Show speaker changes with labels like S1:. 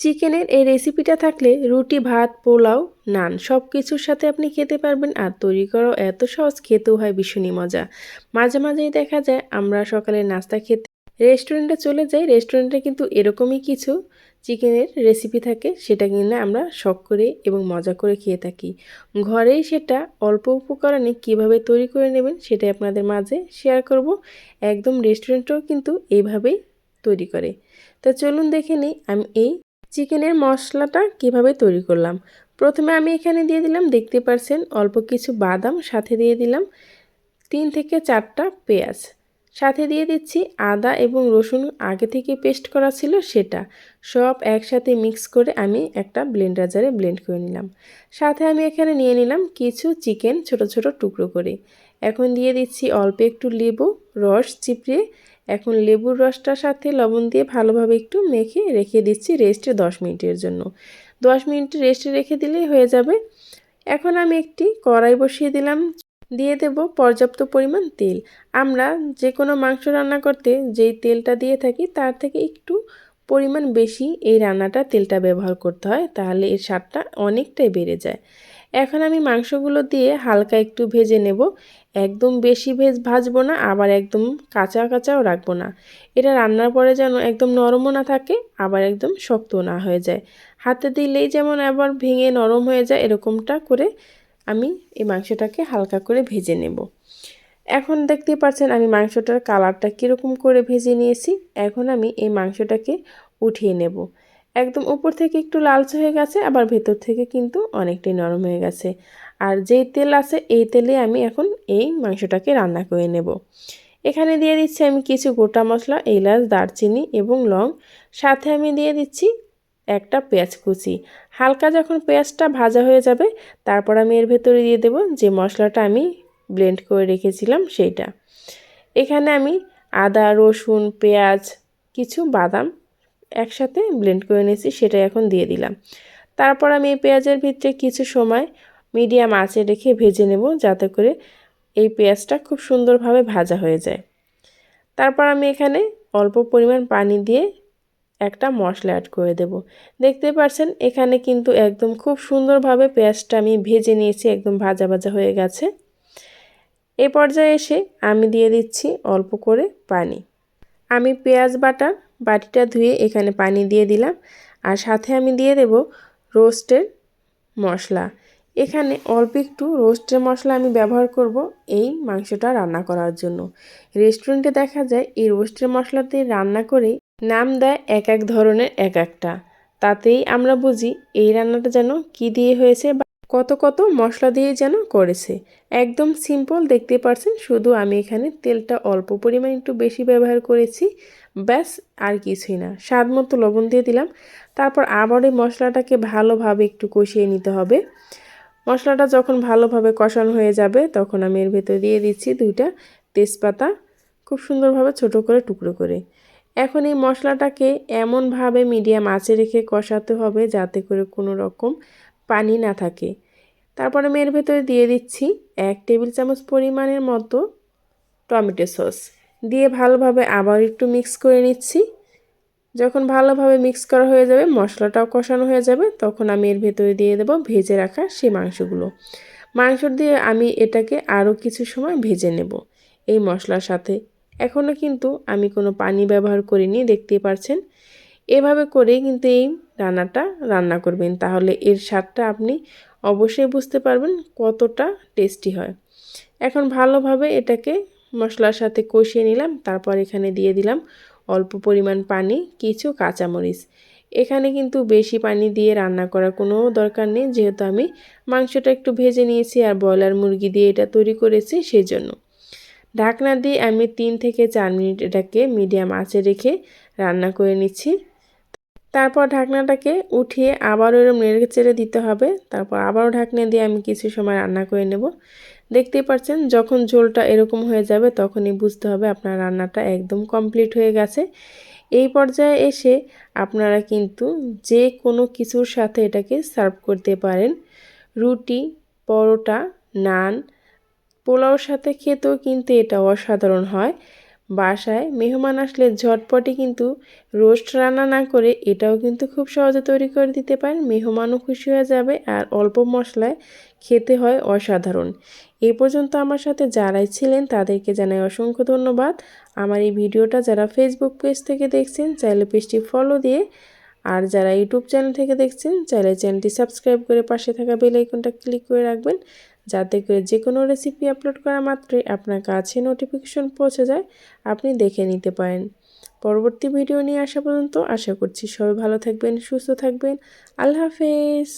S1: চিকেনের এই রেসিপিটা থাকলে রুটি, ভাত, পোলাও, নান সব কিছুর সাথে আপনি খেতে পারবেন আর তৈরি করাও এত সহজ, খেতেও হয় ভীষণই মজা। মাঝে মাঝেই দেখা যায় আমরা সকালে নাস্তা খেতে রেস্টুরেন্টে চলে যাই, রেস্টুরেন্টে কিন্তু এরকমই কিছু চিকেনের রেসিপি থাকে, সেটা কিনে আমরা শখ করে এবং মজা করে খেয়ে থাকি। ঘরেই সেটা অল্প উপকরণে কীভাবে তৈরি করে নেবেন সেটাই আপনাদের মাঝে শেয়ার করব। একদম রেস্টুরেন্টও কিন্তু এইভাবেই তৈরি করে। তো চলুন দেখে নিই, আমি এই চিকেনের মশলাটা কীভাবে তৈরি করলাম? প্রথমে আমি এখানে দিয়ে দিলাম, দেখতে পারছেন, অল্প কিছু বাদাম, সাথে দিয়ে দিলাম তিন থেকে চারটা পেঁয়াজ। সাথে দিয়ে দিচ্ছি আদা এবং রসুন আগে থেকে পেস্ট করা ছিল সেটা। সব একসাথে মিক্স করে আমি একটা ব্লেন্ডার জারে ব্লেন্ড করে নিলাম। সাথে আমি এখানে নিয়ে নিলাম কিছু চিকেন ছোট ছোট টুকরো করে। এখন দিয়ে দিচ্ছি অল্প একটু লেবু, রস চিপড়িয়ে এখন লেবুর রসটার সাথে লবণ দিয়ে ভালোভাবে একটু মেখে রেখে দিচ্ছি রেস্টে দশ মিনিটের জন্য। দশ মিনিট রেস্টে রেখে দিলেই হয়ে যাবে। এখন আমি একটি কড়াই বসিয়ে দিলাম। দিয়ে দেব পর্যাপ্ত পরিমাণ তেল। আমরা যে কোনো মাংস রান্না করতে যেই তেলটা দিয়ে থাকি তার থেকে একটু পরিমাণ বেশি এই রান্নাটা তেলটা ব্যবহার করতে হয়, তাহলে এর স্বাদটা অনেকটাই বেড়ে যায়। এখন আমি মাংসগুলো দিয়ে হালকা একটু ভেজে নেব। একদম বেশি ভেজ ভাজবো না, আবার একদম কাঁচা কাঁচাও রাখব না। এটা রান্নার পরে যেন একদম নরমও না থাকে, আবার একদম শক্ত না হয়ে যায়। হাতে দিলেই যেমন আবার ভেঙে নরম হয়ে যায়, এরকমটা করে আমি এই মাংসটাকে হালকা করে ভেজে নেব। এখন দেখতে পাচ্ছেন আমি মাংসটার কালারটা কীরকম করে ভেজে নিয়েছি। এখন আমি এই মাংসটাকে উঠিয়ে নেব। একদম উপর থেকে একটু লালচে হয়ে গেছে, আবার ভেতর থেকে কিন্তু অনেকটাই নরম হয়ে গেছে। আর যেই তেল আছে, এই তেলে আমি এখন এই মাংসটাকে রান্না করে নেব। এখানে দিয়ে দিচ্ছি আমি কিছু গোটা মশলা, এলাচ, দারচিনি এবং লং। সাথে আমি দিয়ে দিচ্ছি একটা পেঁয়াজ কুচি। হালকা যখন পেঁয়াজটা ভাজা হয়ে যাবে, তারপর আমি এর ভেতরে দিয়ে দেব যে মশলাটা আমি ব্লেন্ড করে রেখেছিলাম সেইটা। এখানে আমি আদা, রসুন, পেঁয়াজ, কিছু বাদাম একসাথে ব্লেন্ড করে নিয়েছি সেটা এখন দিয়ে দিলাম। তারপর আমি এই পেঁয়াজের ভিতরে কিছু সময় মিডিয়াম আঁচে রেখে ভেজে নেব, যাতে করে এই পেঁয়াজটা খুব সুন্দরভাবে ভাজা হয়ে যায়। তারপর আমি এখানে অল্প পরিমাণ পানি দিয়ে একটা মশলা অ্যাড করে দেব। দেখতে পাচ্ছেন এখানে কিন্তু একদম খুব সুন্দরভাবে পেঁয়াজটা আমি ভেজে নিয়েছি, একদম ভাজা ভাজা হয়ে গেছে। এ পর্যায়ে এসে আমি দিয়ে দিচ্ছি অল্প করে পানি। আমি পেঁয়াজ বাটার বাটিটা ধুয়ে এখানে পানি দিয়ে দিলাম। আর সাথে আমি দিয়ে দেব রোস্টের মশলা। এখানে অল্প একটু রোস্টের মশলা আমি ব্যবহার করব এই মাংসটা রান্না করার জন্য। রেস্টুরেন্টে দেখা যায় এই রোস্টের মশলাতে রান্না করেই নাম দেয় এক এক ধরনের এক একটা। তাতেই আমরা বুঝি এই রান্নাটা যেন কি দিয়ে হয়েছে কত কত মশলা দিয়ে যেন করেছে। একদম সিম্পল দেখতে পারছেন? শুধু আমি এখানে তেলটা অল্প পরিমাণ একটু বেশি ব্যবহার করেছি। ব্যাস, আর কিছুই না। স্বাদ মতো লবণ দিয়ে দিলাম। তারপর আবার এই মশলাটাকে ভালোভাবে একটু কষিয়ে নিতে হবে। মশলাটা যখন ভালোভাবে কষানো হয়ে যাবে, তখন আমি এর ভেতরে দিয়ে দিচ্ছি দুইটা তেজপাতা, খুব সুন্দরভাবে ছোট করে টুকরো করে। এখন এই মশলাটাকে এমনভাবে মিডিয়াম আঁচে রেখে কষাতে হবে যাতে করে কোনো রকম পানি না থাকে। তারপর আমি এর ভেতরে দিয়ে দিচ্ছি এক টেবিল চামচ পরিমাণের মতো টমেটো সস। দিয়ে ভালোভাবে আবার একটু মিক্স করে নিচ্ছি। যখন ভালোভাবে মিক্স করা হয়ে যাবে, মশলাটাও কষানো হয়ে যাবে, তখন আমি এর ভেতরে দিয়ে দেবো ভেজে রাখা সেই মাংসগুলো। মাংস দিয়ে আমি এটাকে আরও কিছু সময় ভেজে নেব এই মশলার সাথে। এখনও কিন্তু আমি কোনো পানি ব্যবহার করিনি, দেখতেই পারছেন। এভাবে করেই কিন্তু এই রান্নাটা রান্না করবেন। তাহলে এর স্বাদটা আপনি অবশ্যই বুঝতে পারবেন কতটা টেস্টি হয়। এখন ভালোভাবে এটাকে মশলার সাথে কষিয়ে নিলাম। তারপর এখানে দিয়ে দিলাম অল্প পরিমাণ পানি, কিছু কাঁচামরিচ। এখানে কিন্তু বেশি পানি দিয়ে রান্না করার কোনো দরকার নেই। যেহেতু আমি মাংসটা একটু ভেজে নিয়েছি আর ব্রয়লার মুরগি দিয়ে এটা তৈরি করেছি সেই জন্য ঢাকনা দিয়ে আমি তিন থেকে চার মিনিট এটাকে মিডিয়াম আঁচে রেখে রান্না করে নিচ্ছি। তারপর ঢাকনাটাকে উঠিয়ে আবারও এরম নেড়ে চেড়ে দিতে হবে। তারপর আবারও ঢাকনা দিয়ে আমি কিছু সময় রান্না করে নেব। দেখতেই পাচ্ছেন, যখন ঝোলটা এরকম হয়ে যাবে তখনই বুঝতে হবে আপনার রান্নাটা একদম কমপ্লিট হয়ে গেছে। এই পর্যায়ে এসে আপনারা কিন্তু যে কোনো কিছুর সাথে এটাকে সার্ভ করতে পারেন। রুটি, পরোটা, নান, পোলাওর সাথে খেতেও কিন্তু এটা অসাধারণ হয়। বাসায় মেহমান আসলে ঝটপটে কিন্তু রোস্ট রান্না না করে এটাও কিন্তু খুব সহজে তৈরি করে দিতে পারেন। মেহমানও খুশি হয়ে যাবে আর অল্প মশলায় খেতে হয় অসাধারণ। এ পর্যন্ত আমার সাথে যারাই ছিলেন তাদেরকে জানাই অসংখ্য ধন্যবাদ। আমার এই ভিডিওটা যারা ফেসবুক পেজ থেকে দেখছেন, চাইলে পেজটি ফলো দিয়ে আর যারা ইউটিউব চ্যানেল থেকে দেখছেন, চাইলে চ্যানেলটি সাবস্ক্রাইব করে পাশে থাকা বেল আইকনটা ক্লিক করে রাখবেন। যাতে করে যে কোনো রেসিপি আপলোড করা মাত্রই আপনার কাছে নোটিফিকেশন পৌঁছে যায়, আপনি দেখে নিতে পারেন। পরবর্তী ভিডিও নিয়ে আসা পর্যন্ত আশা করছি সবাই ভালো থাকবেন, সুস্থ থাকবেন। আল্লাহ হাফেজ।